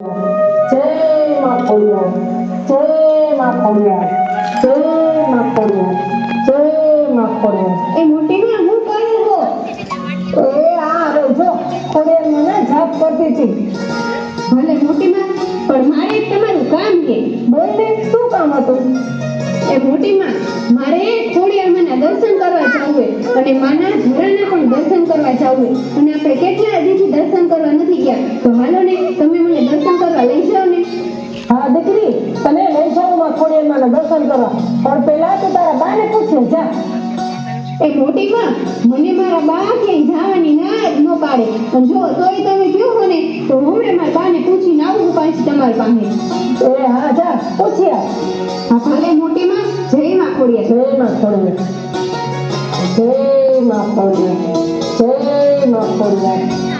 જય માં ખોડિયાર જય માં ખોડિયાર જય માં એ મોટી હું કરી દો એ આ જો ખોડિયાર મને જાપ કરતી હતી. ભલે મોટી પણ મારે તમારું કામ કે બોલ શું કામ હતું? એ મોટી મારે દર્શન કરવા જવું અને માના ધોરણે પણ દર્શન કરવા જવું અને આપણે કેટલા દીથી દર્શન કરવા નથી ગયા? તો હાલો ને તમે મને દર્શન કરવા લઈ જાઓ ને. હા દીકરી તને લઈ જાઉં માં ખોડિયાર માના દર્શન કરવા. પણ પહેલા તો તારા બાને પૂછે જા. એ મોટી માં મને મારા બા ક્યાંય જવાની ના જ ન પાડે. પણ જો તોય તમે કહો ને તો હમણે મારા બા ને પૂછી ના આવું પાછી તમારી પાસે એ હા જા પૂછ્યા. હા ભલે મોટી માં જય માં ખોડીએ જય માં ખોડીએ સૌને જય મા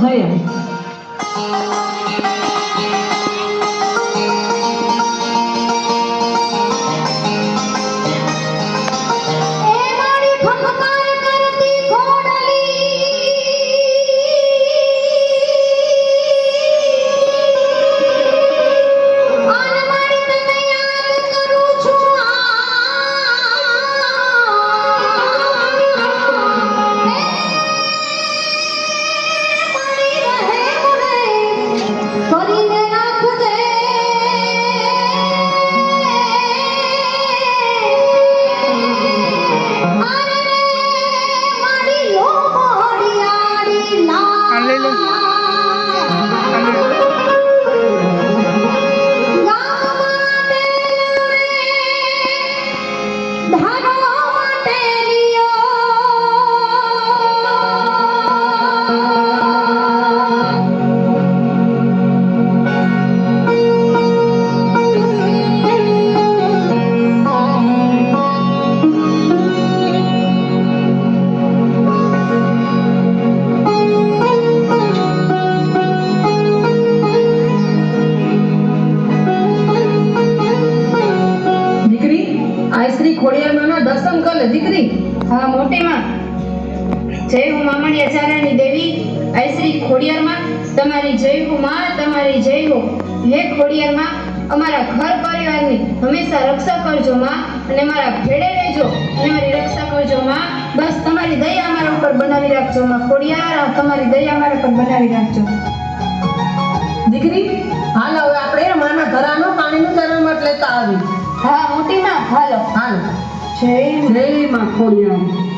可以 હા મોટેમાં. જય હું મામણિયા ચારાની દેવી. આઈશ્રી ખોડિયારમાં તમારી જય હો માં તમારી જય હો. હે ખોડિયારમાં અમારા ઘર પરિવારની હંમેશા રક્ષા કરજો માં અને મારા ભેડે રહેજો અને મારી રક્ષા કરજો માં. બસ તમારી દયા અમારા ઉપર બનાવી રાખજો માં ખોડિયાર. તમારી દયા અમારા ઉપર બનાવી રાખજો. દીકરી હાલ હવે આપણે મારા ઘરાનો પાણીનું ચરણ મત લેતા આવી હા મોટી માં હાલો. હાલો. Shame. Shame, Akolian.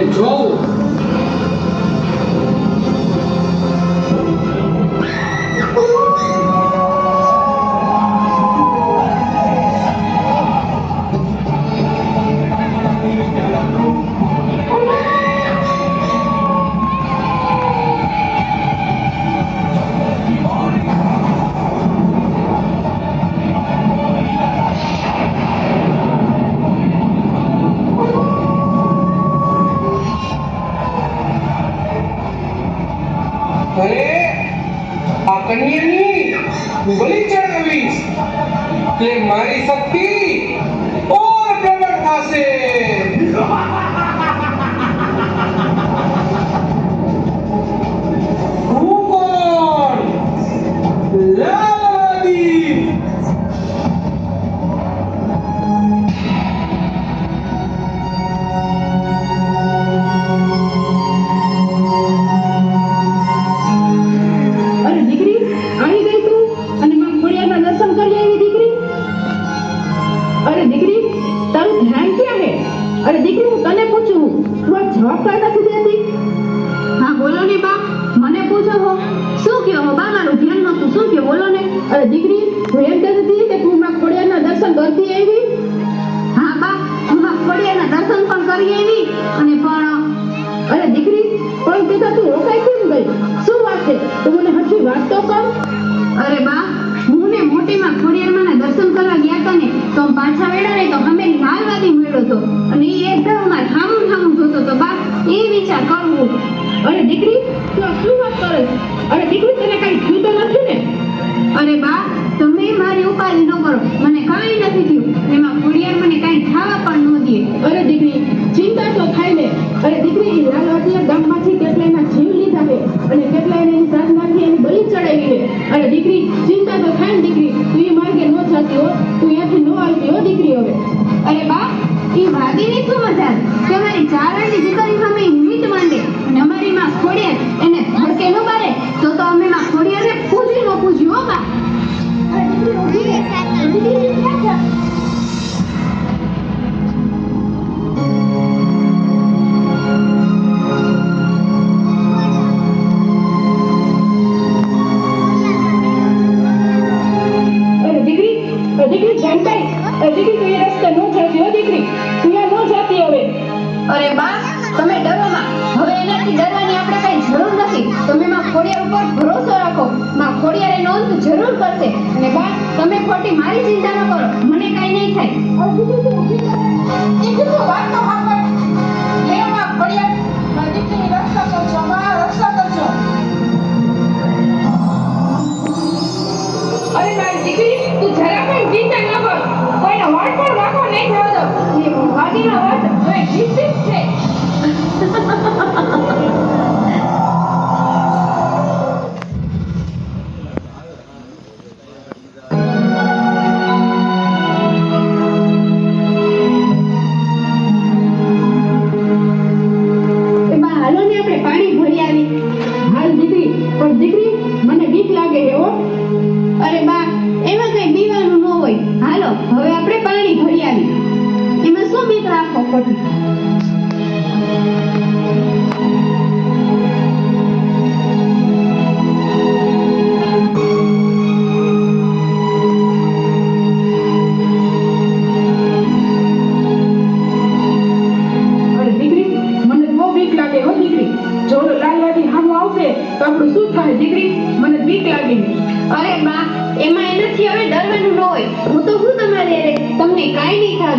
control. પાછા વળ્યા ને તો અમે માલવાદી મળ્યો હતો. અને એ એકદમ માર થામ હામું જોતો તો બાપ એ વિચાર કરવું. અરે દીકરી શું વાત કરે અરે દીકરી તને કઈ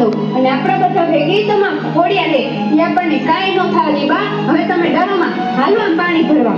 દો અને આપણા બધા ભેગી તમામ ખોડિયા લે એ આપણને કાંઈ ન થાય બા, હવે તમે ડરોમાં હાલવા પાણી ભરવા.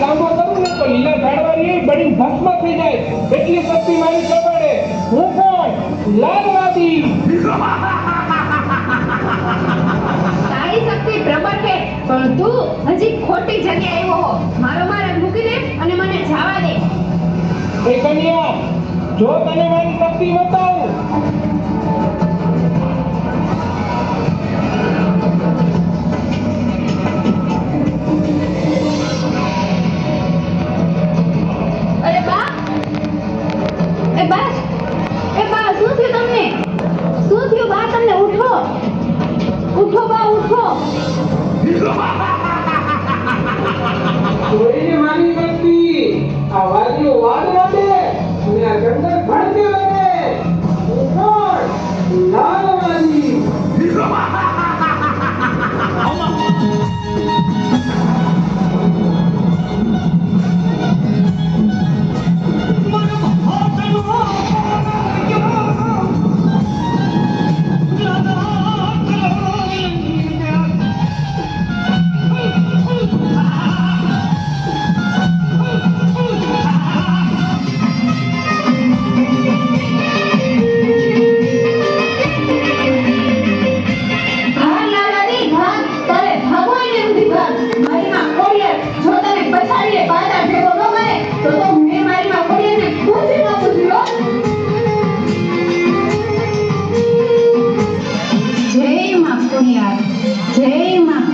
ઘાસ લાંબો કરું ને તો લીલા ઝાડવાની બળી ભસ્મ થઈ જાય. એટલી શક્તિ મારી ચોપડે. હું કોણ? લાલવાદી. તારી શક્તિ પ્રબળ છે પણ તું હજી ખોટી જગ્યાએ આવ્યો હો. મારો મારા મૂકી દે અને મને જવા દે. એ કન્યા જો તને મારી શક્તિ બતાવું કોઈને માની નથી આ વાદીઓ વાદ વાદે અને આ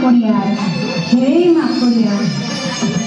막걸리야. 제일 막걸리야.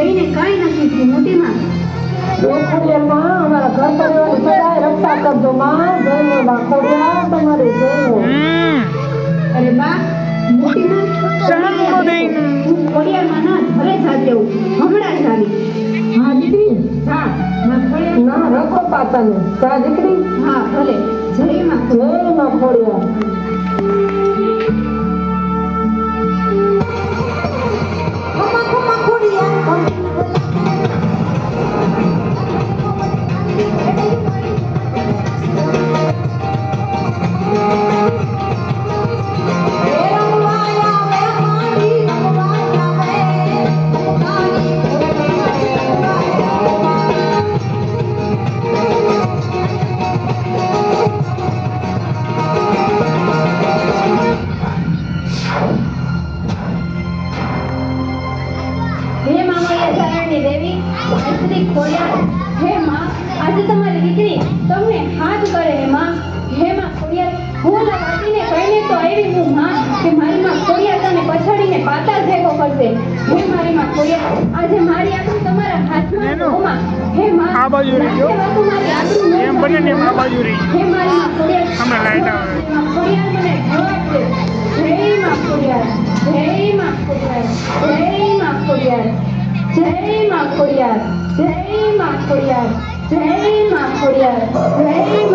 અમને કાંઈ નથી થયું મોટી માં. અમારા ઘર પરિવારની સદાય રક્ષા કરજો માં જય ખોડિયા જય અરે બા મોટી માં હું ખોડિયારમાં ના ઘરે જાતે હું હમણાં જ આવી. હા દીકરી હા માં ખોડિયાર ના રખો પાતાને જા દીકરી? હા ભલે. જય માં જય માં ખોડિયા બાજુ રહેજો. લાગે વાતું મારી આંખું ન એમ બને ને એમ આ સાંભળો. બાજુ રહી. હે મારી માં ખોડિયાર હમણાં લાઈટ આવે. માં ખોડિયાર મને જવાબ દે જય માં ખોડિયાર, જય માં ખોડિયાર, જય માં ખોડિયાર, જય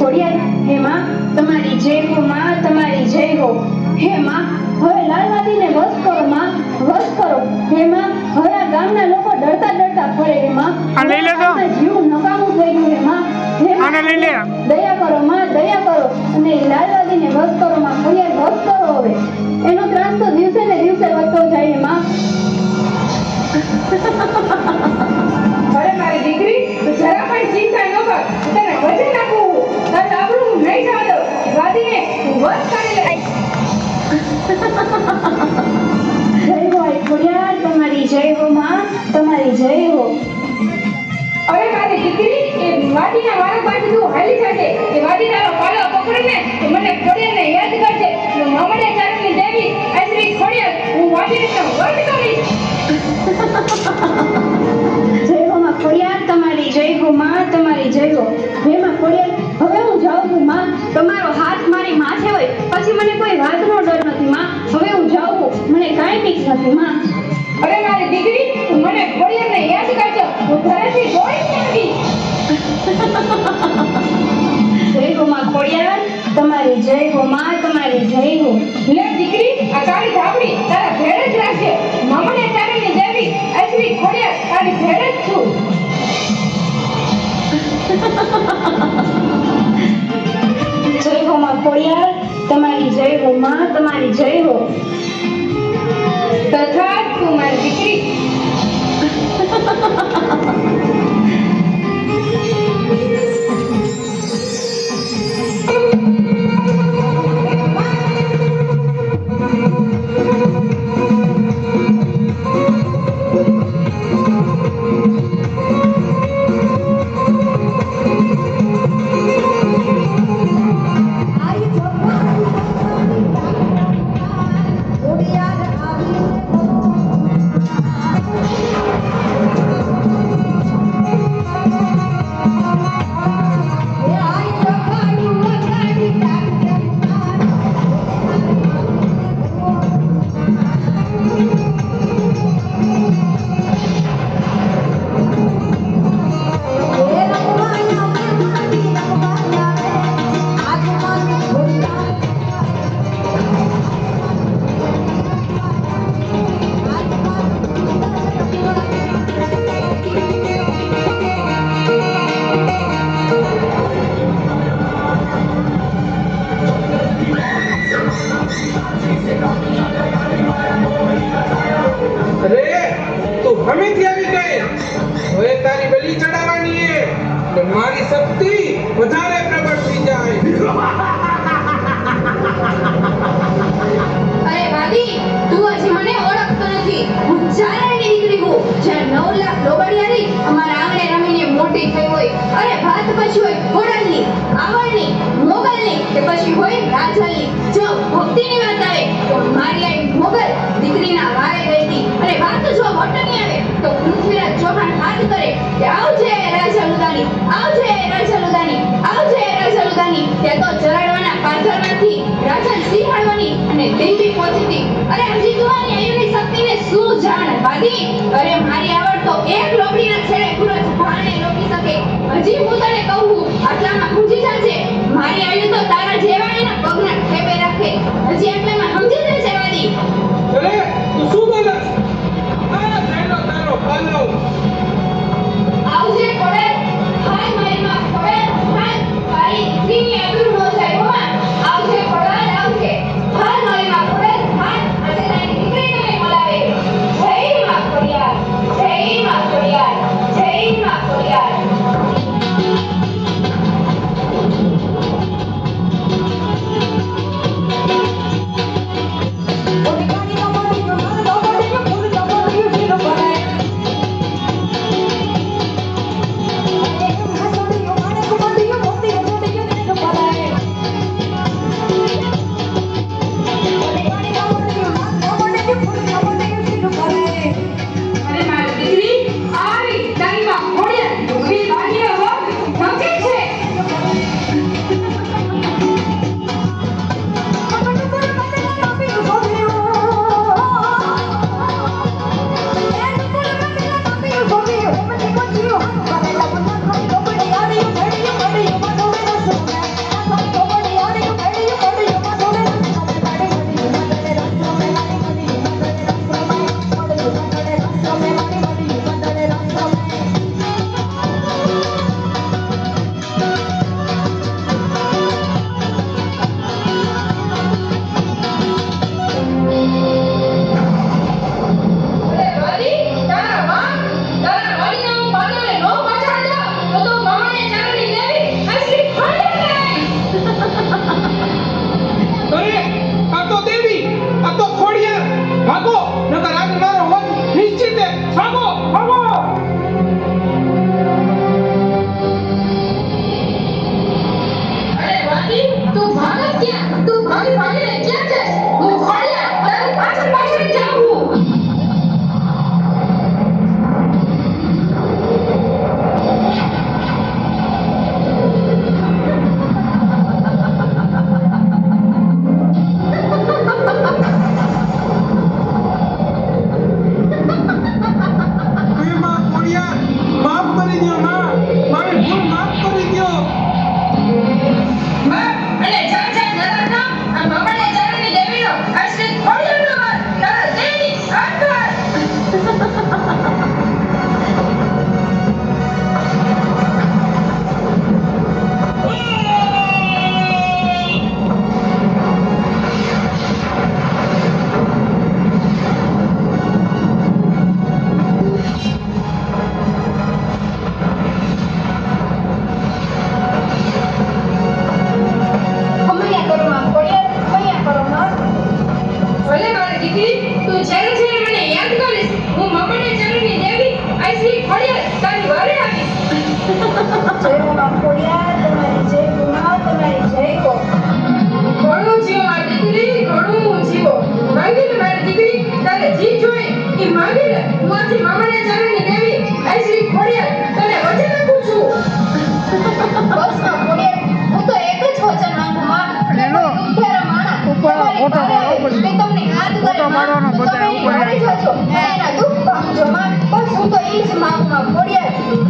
દેવી આઈ શ્રી ખોડિયાર હે માં તમારી જય હો માં તમારી જય હો. હે માં હવે લાલવાદીને વશ કરો માં વશ કરો. હે માં હવે ગામના લોકો ડરતા ડરતા ફરે હે માં આ લઈ લેજો. આપણા જીવ નકામું થઈ ગયું હે માં હે આને લઈ લે. દયા કરો માં દયા કરો. અને લાલવાદી ને વશ કરો માં ખોડિયાર વશ કરો હવે. એ વાદીના વાળા તું હાલી જજે. એ વાદી તારો પાલો પકડીને તો મને ખોડિયારને યાદ કરજે. હું મામડે ચારની દેવી આ શ્રી ખોડિયાર હું વાદીને વશ કરીશ. જય હો માં ખોડિયાર તમારી જય હો માં તમારી જય હો. હે માં ખોડિયાર હવે હું જાઉં છું માં. તમારો હાથ મારી માથે હોય પછી મને કોઈ વાતનો ડર નથી માં. હવે હું જાઉં છું મને કાંઈ બીક નથી માં. અરે મારી દીકરી મને ખોડિયારને યાદ કરજો. હું ઘરેથી દોડી નથી. જય ખોડિયાર, તમારી જય હો માં, તમારી જય હો. દીકરી, આ તારી તારા ભેળે જ રાખજે. મામડિયા ચારણની દેવી ખોડિયાર તમારી જય હો માં, તમારી જય હો. તથા કુમાર દીકરી. હોય ગોળલની આવળની મોગલની કે પછી હોય રાજલની. જો ભક્તિની વાત આવે, તો મારી આઈ મોગલ દીકરીના વારે ગઈ અને વાત જો વટની આવે, તો પૃથ્વીરાજ ચૌહાણ હાથ કરે કે, આવજે રાજલ ઉદાની આવજે રાજા ઉદાની કહું આટલામાં ભૂજી જાજે. મારી આયુ તો તારા જેવાણીના પગના ઠેપે રાખે. હજી આટલામાં સમજી લે આવજે કોડે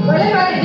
回来吧